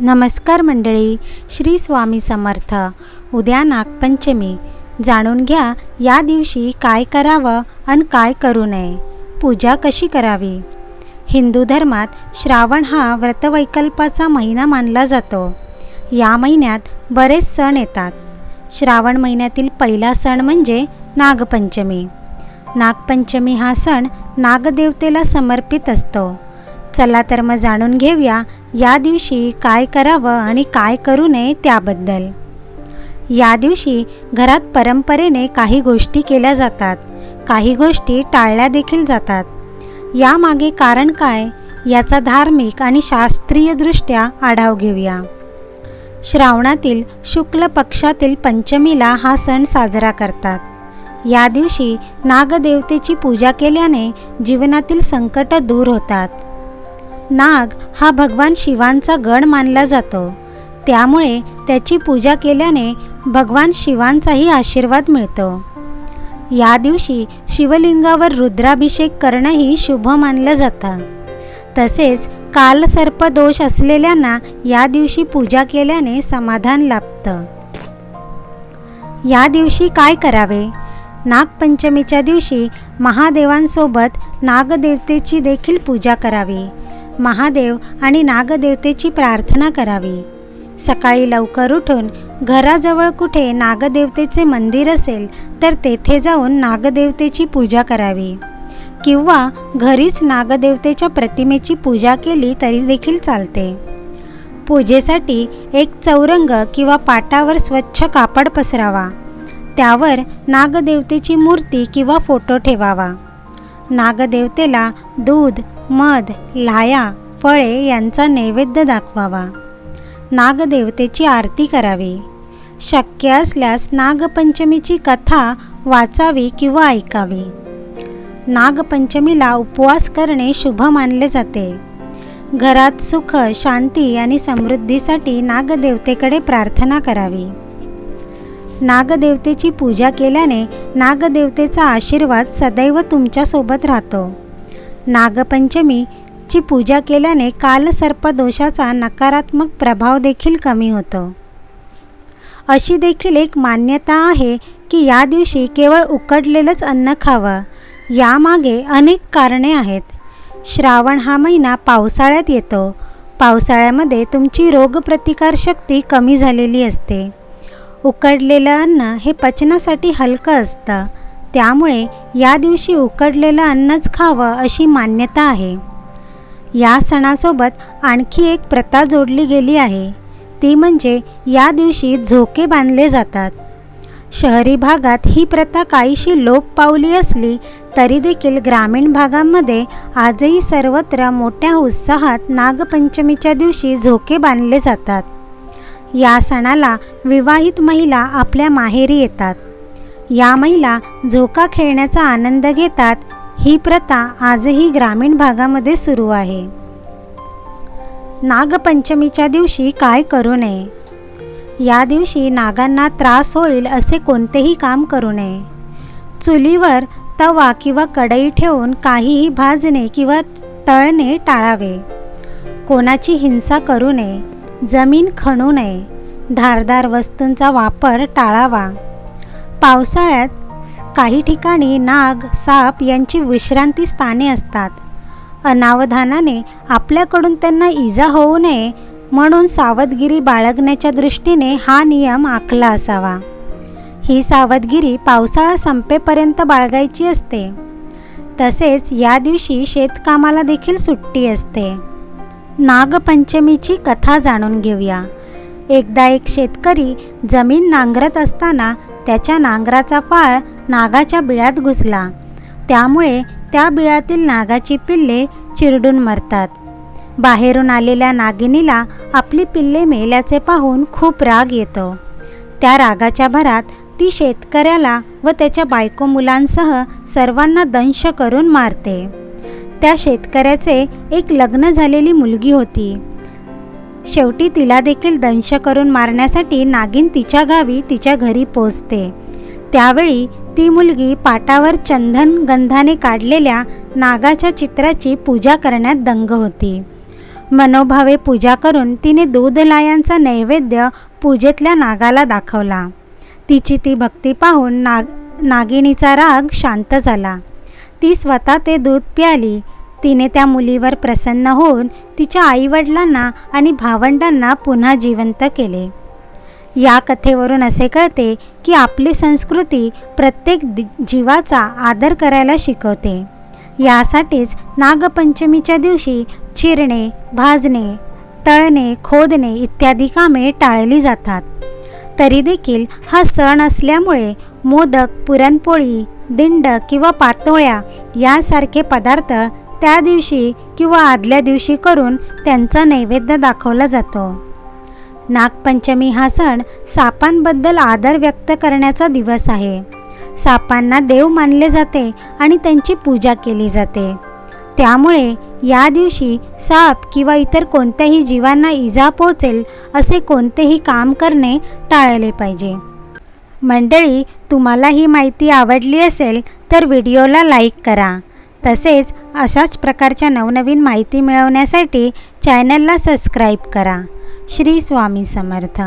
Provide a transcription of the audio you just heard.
नमस्कार मंडळी श्री स्वामी समर्थ. उद्या नागपंचमी. जाणून घ्या या दिवशी काय करावं आणि काय करू नये. पूजा कशी करावी? हिंदू धर्मात श्रावण हा व्रतवैकल्पाचा महिना मानला जातो. या महिन्यात बरेच सण येतात. श्रावण महिन्यातील पहिला सण म्हणजे नागपंचमी. नागपंचमी हा सण नागदेवतेला समर्पित असतो. चला तर मग जाणून घेऊया या दिवशी काय करावं आणि काय करू नये त्याबद्दल. या दिवशी घरात परंपरेने काही गोष्टी केल्या जातात. काही गोष्टी टाळल्या देखील जातात. यामागे कारण काय? याचा धार्मिक आणि शास्त्रीयदृष्ट्या आढाव घेऊया. श्रावणातील शुक्ल पक्षातील पंचमीला हा सण साजरा करतात. या दिवशी नागदेवतेची पूजा केल्याने जीवनातील संकट दूर होतात. नाग हा भगवान शिवांचा गण मानला जातो. त्यामुळे त्याची पूजा केल्याने भगवान शिवांचाही आशीर्वाद मिळतो. या दिवशी शिवलिंगावर रुद्राभिषेक करणंही शुभ मानलं जातं. तसेच कालसर्प दोष असलेल्यांना या दिवशी पूजा केल्याने समाधान लाभतं. या दिवशी काय करावे? नागपंचमीच्या दिवशी महादेवांसोबत नागदेवतेची देखील पूजा करावी. महादेव आणि नागदेवतेची प्रार्थना करावी. सकाळी लवकर उठून घराजवळ कुठे नागदेवतेचे मंदिर असेल तर तेथे जाऊन नागदेवतेची पूजा करावी. किंवा घरीच नागदेवतेच्या प्रतिमेची पूजा केली तरी देखील चालते. पूजेसाठी एक चौरंग किंवा पाटावर स्वच्छ कापड पसरावा. त्यावर नागदेवतेची मूर्ती किंवा फोटो ठेवावा. नागदेवतेला दूध मध लाया फळे यांचा नैवेद्य दाखवावा. नागदेवतेची आरती करावी. शक्य असल्यास नागपंचमीची कथा वाचावी किंवा ऐकावी. नागपंचमीला उपवास करणे शुभ मानले जाते. घरात सुख शांती आणि समृद्धीसाठी नागदेवतेकडे प्रार्थना करावी. नागदेवतेची पूजा केल्याने नागदेवतेचा आशीर्वाद सदैव तुमच्यासोबत राहतो. नागपंचमीची पूजा केल्याने कालसर्पदोषाचा नकारात्मक प्रभाव देखील कमी होतो. अशी देखील एक मान्यता आहे की या दिवशी केवळ उकडलेलंच अन्न खावं यामागे अनेक कारणे आहेत. श्रावण हा महिना पावसाळ्यात येतो. पावसाळ्यामध्ये तुमची रोगप्रतिकारशक्ती कमी झालेली असते. उकडलेलं अन्न हे पचनासाठी हलकं असतं. त्यामुळे या दिवशी उकडलेलं अन्नच खावं अशी मान्यता आहे. या सणासोबत आणखी एक प्रथा जोडली गेली आहे. ती म्हणजे या दिवशी झोके बांधले जातात. शहरी भागात ही प्रथा काहीशी लोप पावली असली तरी देखील ग्रामीण भागांमध्ये आजही सर्वत्र मोठ्या उत्साहात नागपंचमीच्या दिवशी झोके बांधले जातात. या सणाला विवाहित महिला आपल्या माहेरी येतात. या महिला झोका खेळण्याचा आनंद घेतात. ही प्रथा आजही ग्रामीण भागामध्ये सुरू आहे. नागपंचमीच्या दिवशी काय करू नये? या दिवशी नागांना त्रास होईल असे कोणतेही काम करू नये. चुलीवर तवा किंवा कढई ठेवून काहीही भाजणे किंवा तळणे टाळावे. कोणाची हिंसा करू नये. जमीन खणू नये. धारदार वस्तूंचा वापर टाळावा. पावसाळ्यात काही ठिकाणी नाग साप यांची विश्रांती स्थाने असतात. अनावधानाने आपल्याकडून त्यांना इजा होऊ नये म्हणून सावधगिरी बाळगण्याच्या दृष्टीने हा नियम आखला असावा. ही सावधगिरी पावसाळा संपेपर्यंत बाळगायची असते. तसेच या दिवशी शेतकामाला देखील सुट्टी असते. नागपंचमीची कथा जाणून घेऊया. एकदा एक शेतकरी जमीन नांगरत असताना त्याच्या नांगराचा फाळ नागाच्या बिळात घुसला. त्यामुळे त्या बिळातील नागाची पिल्ले चिरडून मरतात. बाहेरून आलेल्या नागिनीला आपली पिल्ले मेल्याचे पाहून खूप राग येतो. त्या रागाच्या भरात ती शेतकऱ्याला व त्याच्या बायको मुलांसह सर्वांना दंश करून मारते. त्या शेतकऱ्याचे एक लग्न झालेली मुलगी होती. शेवटी तिला देखील दंश करून मारण्यासाठी नागिन तिच्या गावी तिच्या घरी पोचते त्यावेळी ती मुलगी पाटावर चंदन गंधाने काढलेल्या नागाच्या चित्राची पूजा करण्यात दंग होती. मनोभावे पूजा करून तिने दूध लायांचा नैवेद्य पूजेतल्या नागाला दाखवला. तिची ती भक्ती पाहून नाग नागिनीचा राग शांत झाला. ती स्वतः ते दूध प्याली. तिने त्या मुलीवर प्रसन्न होऊन तिच्या आईवडिलांना आणि भावंडांना पुन्हा जिवंत केले. या कथेवरून असे कळते की आपली संस्कृती प्रत्येक दि जीवाचा आदर करायला शिकवते. यासाठीच नागपंचमीच्या दिवशी चिरणे भाजणे तळणे खोदणे इत्यादी कामे टाळली जातात. तरी देखील हा सण असल्यामुळे मोदक पुरणपोळी दिंड किंवा पातोळ्या यासारखे पदार्थ त्या दिवशी किंवा आदल्या दिवशी करून त्यांचा नैवेद्य दाखवला जातो. नागपंचमी हा सण सापांबद्दल आदर व्यक्त करण्याचा दिवस आहे. सापांना देव मानले जाते आणि त्यांची पूजा केली जाते. त्यामुळे या दिवशी साप किंवा इतर कोणत्याही जीवांना इजा पोचेल असे कोणतेही काम करणे टाळले पाहिजे. मंडळी तुम्हाला ही माहिती आवडली असेल तर व्हिडिओला लाईक करा. तसेच अशाच प्रकारच्या नवनवीन माहिती मिळवण्यासाठी चॅनलला सबस्क्राईब करा. श्री स्वामी समर्थ.